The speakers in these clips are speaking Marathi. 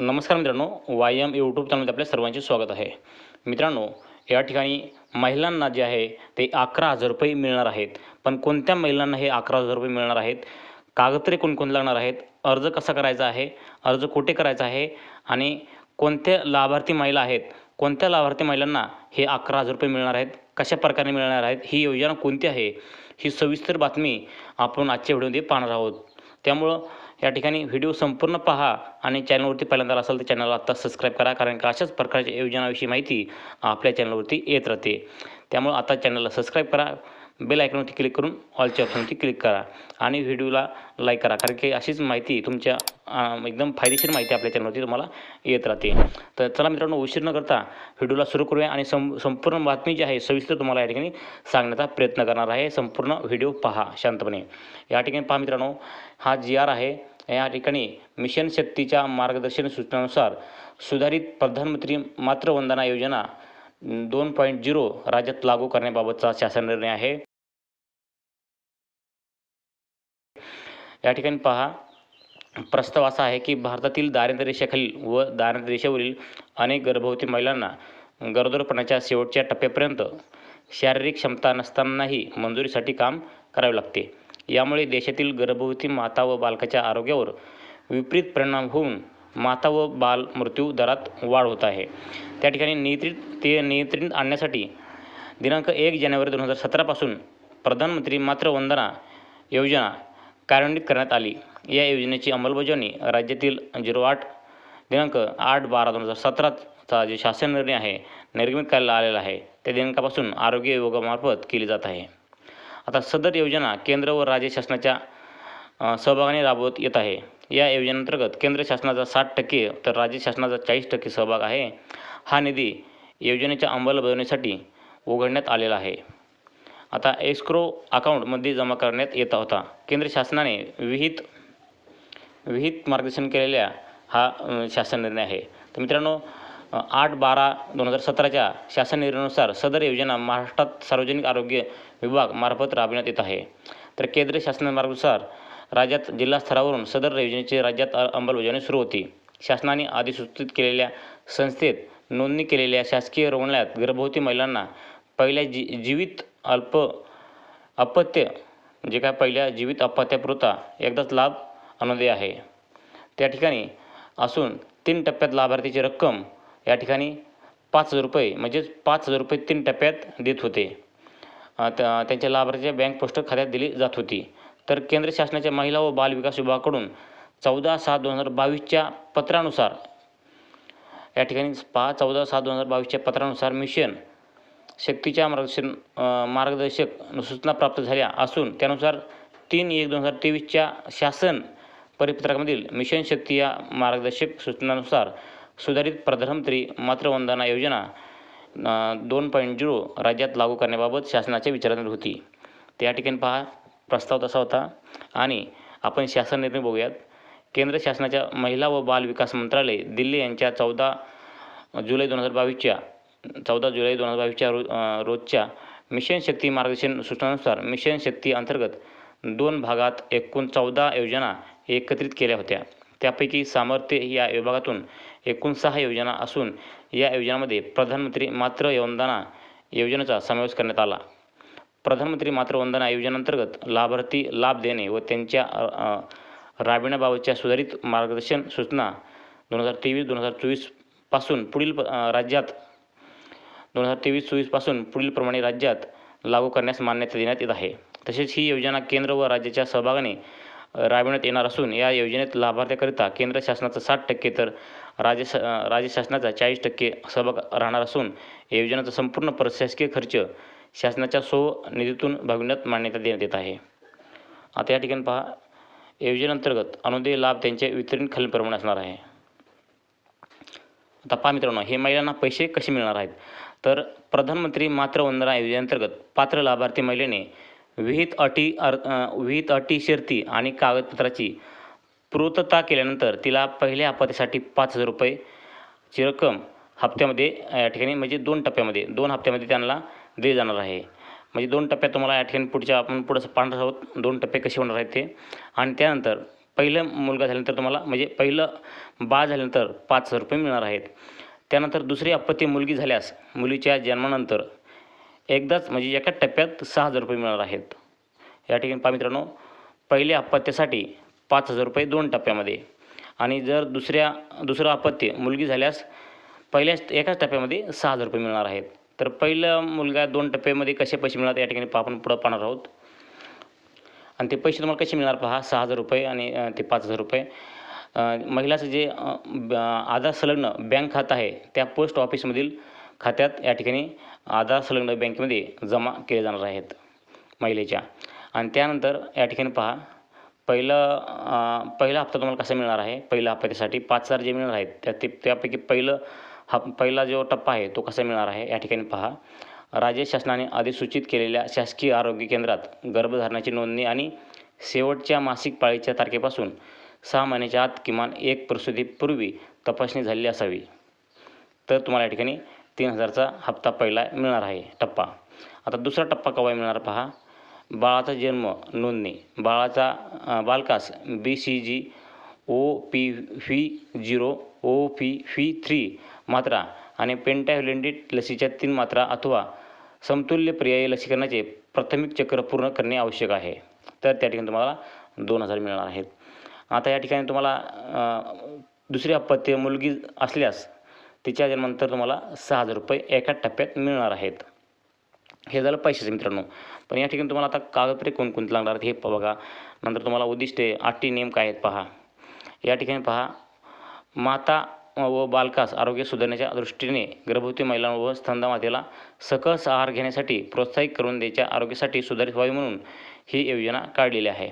नमस्कार मित्रांनो वाय एम यूट्यूब चॅनलमध्ये आपल्या सर्वांचे स्वागत आहे. मित्रांनो या ठिकाणी महिलांना जे आहे ते अकरा हजार रुपये मिळणार आहेत. पण कोणत्या महिलांना हे अकरा हजार रुपये मिळणार आहेत? कागदपत्रे कोणकोण लागणार आहेत? अर्ज कसा करायचा आहे? अर्ज कुठे करायचा आहे? आणि कोणत्या लाभार्थी महिला आहेत? कोणत्या लाभार्थी महिलांना हे अकरा हजार रुपये मिळणार आहेत? कशा प्रकारे मिळणार आहेत? ही योजना कोणती आहे? ही सविस्तर बातमी आपण आजच्या व्हिडिओमध्ये पाहणार आहोत. त्यामुळं या ठिकाणी व्हिडिओ संपूर्ण पहा आणि चॅनलवरती पहिल्यांदा असाल तर चॅनलला आत्ता सबस्क्राईब करा कारण का अशाच प्रकारच्या योजनाविषयी माहिती आपल्या चॅनलवरती येत राहते. त्यामुळं आता चॅनलला सबस्क्राईब करा. बेल आयकॉनवरती क्लिक करून ऑलच्या ऑप्शनवरती क्लिक करा. आणि व्हिडिओला लाईक करा. कारण की अशीच माहिती तुमच्या एकदम फायदेशीर माहिती आपल्या चॅनलवरती तुम्हाला येत राहते. तर चला मित्रांनो उशीर न करता व्हिडिओला सुरू करूया आणि सं संपूर्ण बातमी जी आहे सविस्तर तुम्हाला या ठिकाणी सांगण्याचा प्रयत्न करणार आहे. संपूर्ण व्हिडिओ पहा शांतपणे. या ठिकाणी पहा मित्रांनो हा जी आर आहे. या ठिकाणी मिशन शक्तीच्या मार्गदर्शन सूचनानुसार सुधारित प्रधानमंत्री मातृवंदना योजना दोन पॉईंट झिरो राज्यात लागू करण्याबाबतचा शासन निर्णय आहे. या ठिकाणी पहा. प्रस्ताव असा आहे की भारतातील दारिद्र्य रेषेखालील व दारिद्र्यरेषेवरील अनेक गर्भवती महिलांना गरोदरपणाच्या शेवटच्या टप्प्यापर्यंत शारीरिक क्षमता नसतानाही मंजुरीसाठी काम करावे लागते. यामुळे देशातील गर्भवती माता व बालकाच्या आरोग्यावर विपरीत परिणाम होऊन माता व बाल मृत्यू दरात वाढ होत आहे. त्या ठिकाणी नियंत्रित ते नियंत्रित आणण्यासाठी दिनांक एक जानेवारी दोन हजार सतरापासून प्रधानमंत्री मातृवंदना योजना कार्यान्वित करण्यात आली. या योजनेची अंमलबजावणी राज्यातील झिरो आठ दिनांक आठ बारा दोन हजार सतराचा जे शासन निर्णय आहे निर्गमित करायला आलेला आहे त्या दिनांकापासून आरोग्य विभागामार्फत केली जात आहे. आता सदर योजना केंद्र व राज्य शासनाच्या सहभागाने राबवत येत आहे. या योजनेअंतर्गत केंद्र शासनाचा साठ टक्के तर राज्य शासनाचा चाळीस टक्के सहभाग आहे. हा निधी योजनेच्या अंमलबजावणीसाठी उघडण्यात आलेला आहे. आता एस्क्रो अकाउंटमध्ये जमा करण्यात येत होता. केंद्र शासनाने विहित विहित मार्गदर्शन केलेल्या हा शासन निर्णय आहे. तर मित्रांनो आठ बारा दोन हजार सतराच्या शासन निर्णयानुसार सदर योजना महाराष्ट्रात सार्वजनिक आरोग्य विभाग मार्फत राबविण्यात येत आहे. तर केंद्र शासनामार्गानुसार राज्यात जिल्हा स्तरावरून सदर योजनेची राज्यात अंमलबजावणी सुरू होती. शासनाने अधिसूचित केलेल्या संस्थेत नोंदणी केलेल्या शासकीय रुग्णालयात गर्भवती महिलांना पहिल्या जी जीवित अल्प अपत्य जे काय पहिल्या जीवित अपत्यापुरता एकदाच लाभ अनुदे आहे. त्या ठिकाणी असून तीन टप्प्यात लाभार्थीची रक्कम या ठिकाणी पाच हजार रुपये म्हणजेच पाच हजार रुपये तीन टप्प्यात देत होते. त्या त्यांच्या लाभार्थीच्या बँक पोस्ट खात्यात दिली जात होती. तर केंद्र शासनाच्या महिला व बाल विकास विभागाकडून चौदा सात दोन हजार बावीसच्या पत्रानुसार या ठिकाणी पहा चौदा सात दोन हजार बावीसच्या पत्रानुसार मिशन शक्तीच्या मार्गदर्शन मार्गदर्शक सूचना प्राप्त झाल्या असून त्यानुसार तीन एक दोन हजार तेवीसच्या शासन परिपत्रकामधील मिशन शक्ती या मार्गदर्शक सूचनानुसार सुधारित प्रधानमंत्री मातृवंदना योजना दोन पॉईंट झिरो राज्यात लागू करण्याबाबत शासनाच्या विचारात होती. त्या ठिकाणी पहा प्रस्ताव तसा होता. आणि आपण शासन निर्णय बघूयात. केंद्र शासनाच्या महिला व बाल विकास मंत्रालय दिल्ली यांच्या चौदा जुलै दोन हजार बावीसच्या चौदा जुलै दोन हजार बावीसच्या रो रोजच्या मिशन शक्ती मार्गदर्शन सूचनानुसार मिशन शक्ती अंतर्गत दोन भागात एकूण चौदा योजना एकत्रित केल्या होत्या. त्यापैकी सामर्थ्य या विभागातून एकूण सहा योजना असून या योजनामध्ये प्रधानमंत्री मात्र वंदना योजनेचा समावेश करण्यात आला. प्रधानमंत्री मातृवंदना योजनेअंतर्गत लाभार्थी लाभ देणे व त्यांच्या राबविण्याबाबतच्या सुधारित मार्गदर्शन सूचना दोन हजार तेवीस दोन हजार चोवीसपासून पुढील प- राज्यात दोन हजार तेवीस चोवीसपासून पुढीलप्रमाणे राज्यात लागू करण्यास मान्यता देण्यात येत आहे. तसेच ही योजना केंद्र व राज्याच्या सहभागाने राबविण्यात येणार असून या योजनेत लाभार्थ्याकरिता केंद्र शासनाचा साठ टक्के तर राज्य श राज्य शासनाचा चाळीस टक्के सहभाग राहणार असून या योजनेचा संपूर्ण प्रशासकीय खर्च शासनाच्या सो निधीतून भागविण्यात मान्यता देण्यात येत आहे. आता या ठिकाणी पहा योजनेअंतर्गत अनुदेय लाभ त्यांचे वितरण खालीलप्रमाणे असणार आहे. आता पहा मित्रांनो हे महिलांना पैसे कसे मिळणार आहेत? तर प्रधानमंत्री मातृवंदना योजनेअंतर्गत पात्र लाभार्थी महिलेने विहित अटी अर विहित अटी शर्ती आणि कागदपत्राची पूर्तता केल्यानंतर तिला पहिल्या आपत्तीसाठी पाच हजार रुपयेची रक्कम हप्त्यामध्ये या ठिकाणी म्हणजे दोन टप्प्यामध्ये दोन हप्त्यामध्ये त्यांना दिली जाणार आहे. म्हणजे दोन टप्प्यात तुम्हाला या ठिकाणी पुढच्या आपण पुढं पाहणार आहोत दोन टप्पे कसे होणार आहेत ते. आणि त्यानंतर पहिलं मुलगा झाल्यानंतर तुम्हाला म्हणजे पहिलं बाळ झाल्यानंतर पाच हजार रुपये मिळणार आहेत. त्यानंतर दुसरी आपत्ती मुलगी झाल्यास मुलीच्या जन्मानंतर एकदाच म्हणजे एका टप्प्यात सहा हजार रुपये मिळणार आहेत. या ठिकाणी पहा मित्रांनो पहिल्या अपत्यासाठी पाच हजार रुपये दोन टप्प्यामध्ये. आणि जर दुसऱ्या दुसरं अपत्य मुलगी झाल्यास पहिल्याच एकाच टप्प्यामध्ये सहा हजार रुपये मिळणार आहेत. तर पहिलं मुलगा दोन टप्प्यामध्ये कसे पैसे मिळणार या ठिकाणी आपण पुढं पाहणार आहोत. आणि ते पैसे तुम्हाला कसे मिळणार पहा? सहा हजार रुपये आणि ते पाच हजार रुपये. महिलाचं जे ब- आधार संलग्न बँक खातं आहे त्या पोस्ट ऑफिसमधील खात्यात या ठिकाणी आधार संलग्न बँकेमध्ये जमा केले जाणार आहेत महिलेच्या. आणि त्यानंतर या ठिकाणी पहा पहिलं पहिला हप्ता तुम्हाला कसा मिळणार आहे? पहिल्या हप्त्यासाठी पाच हजार जे मिळणार आहेत त्या ते त्यापैकी पहिलं हप पहिला जो टप्पा आहे तो कसा मिळणार आहे? या ठिकाणी पहा राज्य शासनाने अधिसूचित केलेल्या शासकीय आरोग्य केंद्रात गर्भधारणाची नोंदणी आणि शेवटच्या मासिक पाळीच्या तारखेपासून सहा महिन्याच्या आत किमान एक प्रसूतीपूर्वी तपासणी झालेली असावी. तर तुम्हाला या ठिकाणी तीन हजारचा हप्ता पहिला मिळणार आहे टप्पा. आता दुसरा टप्पा केव्हा मिळणार पहा? बाळाचा जन्म नोंदणी. बाळाचा बालकास B C G O P V zero O P V three मात्रा आणि पेंटॅव्हलेंडिट लसीच्या तीन मात्रा अथवा समतुल्य पर्यायी लसीकरणाचे प्राथमिक चक्र पूर्ण करणे आवश्यक आहे. तर त्या ठिकाणी तुम्हाला दोन हजार मिळणार आहेत. आता या ठिकाणी तुम्हाला दुसरी अपत्य मुलगी असल्यास तिच्या जन्मानंतर तुम्हाला सहा हजार रुपये एका टप्प्यात मिळणार आहेत. हे झालं पैशाचं मित्रांनो. पण या ठिकाणी तुम्हाला आता कागदपत्रे कोणकोणते लागणार आहेत हे बघा. नंतर तुम्हाला उद्दिष्टे अटी नेम काय आहेत पहा. या ठिकाणी पहा. माता व बालकास आरोग्य सुधारण्याच्या दृष्टीने गर्भवती महिला व स्तनदा सकस आहार घेण्यासाठी प्रोत्साहित करून द्यायच्या आरोग्यासाठी सुधारित व्हावी म्हणून ही योजना काढलेली आहे.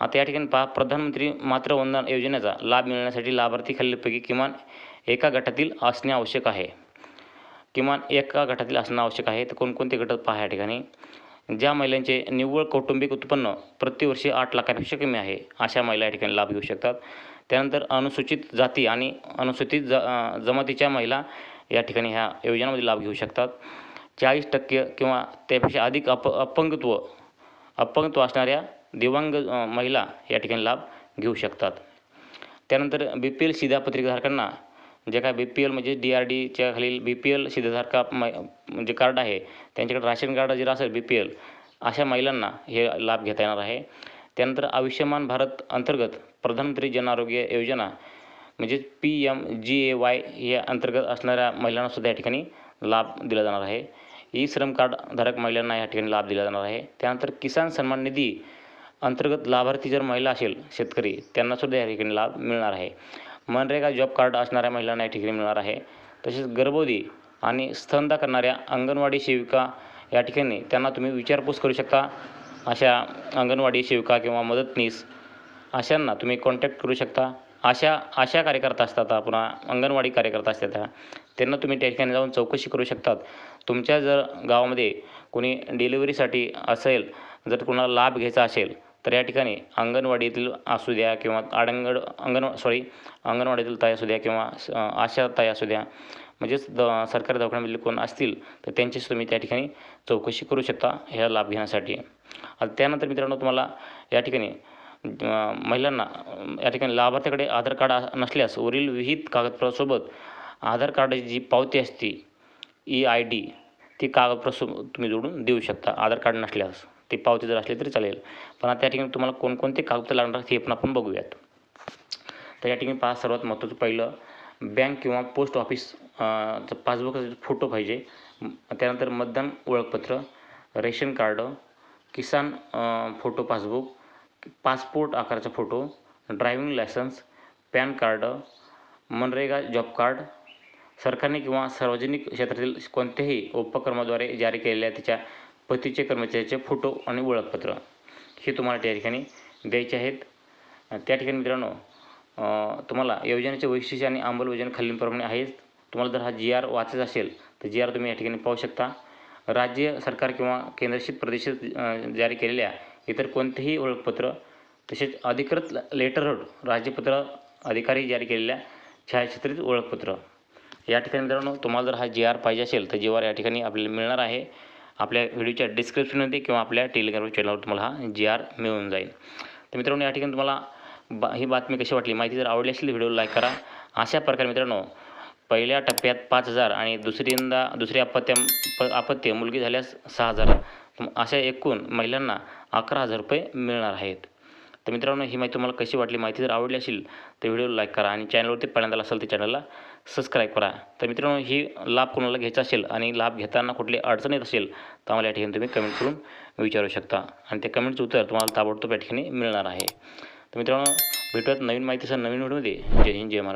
आता या ठिकाणी पहा प्रधानमंत्री मातृवंदन योजनेचा लाभ मिळण्यासाठी लाभार्थी खालीलपैकी किमान एका गटातील असणे आवश्यक आहे. किमान एका गटातील असणं आवश्यक आहे. तर कोणकोणते गट पहा या ठिकाणी? ज्या महिलांचे निव्वळ कौटुंबिक उत्पन्न प्रतिवर्षी आठ लाखापेक्षा कमी आहे अशा महिला या ठिकाणी लाभ घेऊ शकतात. त्यानंतर अनुसूचित जाती आणि अनुसूचित ज जमातीच्या महिला या ठिकाणी ह्या योजनामध्ये लाभ घेऊ शकतात. चाळीस टक्के किंवा त्यापेक्षा अधिक अप अपंगत्व अपंगत्व असणाऱ्या दिव्यांग महिला या ठिकाणी लाभ घेऊ शकतात. त्यानंतर बी पी एल शिधापत्रिकाधारकांना जे काय बी पी एल म्हणजे डी आर डीच्या खालील बी पी एल शिधाधारका म म्हणजे कार्ड आहे त्यांच्याकडे राशन कार्ड जर असेल बी पी एल अशा महिलांना हे लाभ घेता येणार आहे. त्यानंतर आयुष्यमान भारत अंतर्गत प्रधानमंत्री जन आरोग्य योजना म्हणजे P M J A Y या अंतर्गत असणाऱ्या महिलांनासुद्धा या ठिकाणी लाभ दिला जाणार आहे. ई श्रम कार्डधारक महिलांना या ठिकाणी लाभ दिला जाणार आहे. त्यानंतर किसान सन्मान निधी अंतर्गत लाभार्थी जर महिला असेल शेतकरी त्यांनासुद्धा या ठिकाणी लाभ मिळणार आहे. मनरेगा जॉब कार्ड असणाऱ्या महिलांना या ठिकाणी मिळणार आहे. तसेच गर्भवती आणि स्तनदा करणाऱ्या अंगणवाडी सेविका या ठिकाणी त्यांना तुम्ही विचारपूस करू शकता. अशा अंगणवाडी सेविका किंवा मदतनीस अशांना तुम्ही कॉन्टॅक्ट करू शकता. अशा अशा कार्यकर्ता असतात पुन्हा अंगणवाडी कार्यकर्ता असतात त्यांना तुम्ही त्या ठिकाणी जाऊन चौकशी करू शकतात. तुमच्या जर गावामध्ये कोणी डिलिव्हरीसाठी असेल जर कोणाला लाभ घ्यायचा असेल तर या ठिकाणी अंगणवाडीतील असू द्या किंवा आडंगड अंगण सॉरी अंगणवाडीतील ताई असू द्या किंवा आशा ताई असू द्या म्हणजेच द सरकारी दवाखान्यामधील कोण असतील तर त्यांचीच तुम्ही त्या ठिकाणी चौकशी करू शकता ह्या लाभ घेण्यासाठी. आता त्यानंतर मित्रांनो तुम्हाला या ठिकाणी महिलांना या ठिकाणी लाभार्थ्याकडे आधार कार्ड आ- नसल्यास वरील विहित कागदपत्रासोबत आधार कार्डाची जी पावती असते ई आय डी ती कागदपत्र तुम्ही जोडून देऊ शकता आधार कार्ड नसल्यास. ते पावती जर असली तरी चालेल. पण आता त्या ठिकाणी तुम्हाला कोणकोणते कागदपत्र लागणार हे पण आपण बघूयात. तर या ठिकाणी पहा सर्वात महत्त्वाचं पहिलं बँक किंवा पोस्ट ऑफिस पासबुकचा फोटो पाहिजे. त्यानंतर मतदान ओळखपत्र रेशन कार्ड किसान फोटो पासबुक पासपोर्ट आकाराचा photo driving licence PAN card MNREGA job card सरकारने किंवा सार्वजनिक क्षेत्रातील कोणत्याही उपक्रमाद्वारे जारी केलेल्या त्याच्या पतीचे कर्मचाऱ्याचे फोटो आणि ओळखपत्र हे तुम्हाला त्या ठिकाणी द्यायचे आहेत. त्या ठिकाणी मित्रांनो तुम्हाला योजनेचे वैशिष्ट्य आणि अंमलबजावणी खालीलप्रमाणे आहेत. तुम्हाला जर हा जी आर वाचायचा असेल तर जी आर तुम्ही या ठिकाणी पाहू शकता. राज्य सरकार किंवा केंद्रशासित प्रदेशात जारी केलेल्या इतर कोणतेही ओळखपत्र तसेच अधिकृत लेटरहड राज्यपत्र अधिकारी जारी केलेल्या छायाचित्रित ओळखपत्र या ठिकाणी मित्रांनो तुम्हाला जर हा जी आर पाहिजे असेल तर जी आर या ठिकाणी आपल्याला मिळणार आहे. आपल्या व्हिडिओच्या डिस्क्रिप्शनमध्ये किंवा आपल्या टेलिग्राम चॅनलवर तुम्हाला हा जी आर मिळून जाईल. तर मित्रांनो या ठिकाणी तुम्हाला बा ही बातमी कशी वाटली? माहिती जर आवडली असेल तर व्हिडिओ लाईक करा. अशा प्रकारे मित्रांनो पहिल्या टप्प्यात पाच हजार आणि दुसऱ्यांदा दुसरी अपत्य प अपत्य मुलगी झाल्यास सहा हजार. अशा एकूण महिलांना अकरा हजार रुपये मिळणार आहेत. तर मित्रांनो ही माहिती तुम्हाला कशी वाटली? माहिती जर आवडली असेल तर व्हिडिओ लाईक करा आणि चॅनलवरती पहिल्यांदा असेल तर चॅनलला सबस्क्राईब करा. तर मित्रांनो ही लाभ कोणाला घ्यायचा असेल आणि लाभ घेताना कुठली अडचण येत असेल तर आम्हाला या ठिकाणी तुम्ही कमेंट करून विचारू शकता. आणि त्या कमेंटचं उत्तर तुम्हाला ताबडतोब या ठिकाणी मिळणार आहे. तर मित्रांनो भेटूयात नवीन माहितीसह नवीन व्हिडिओमध्ये जय हिंद जय महाराष्ट्र.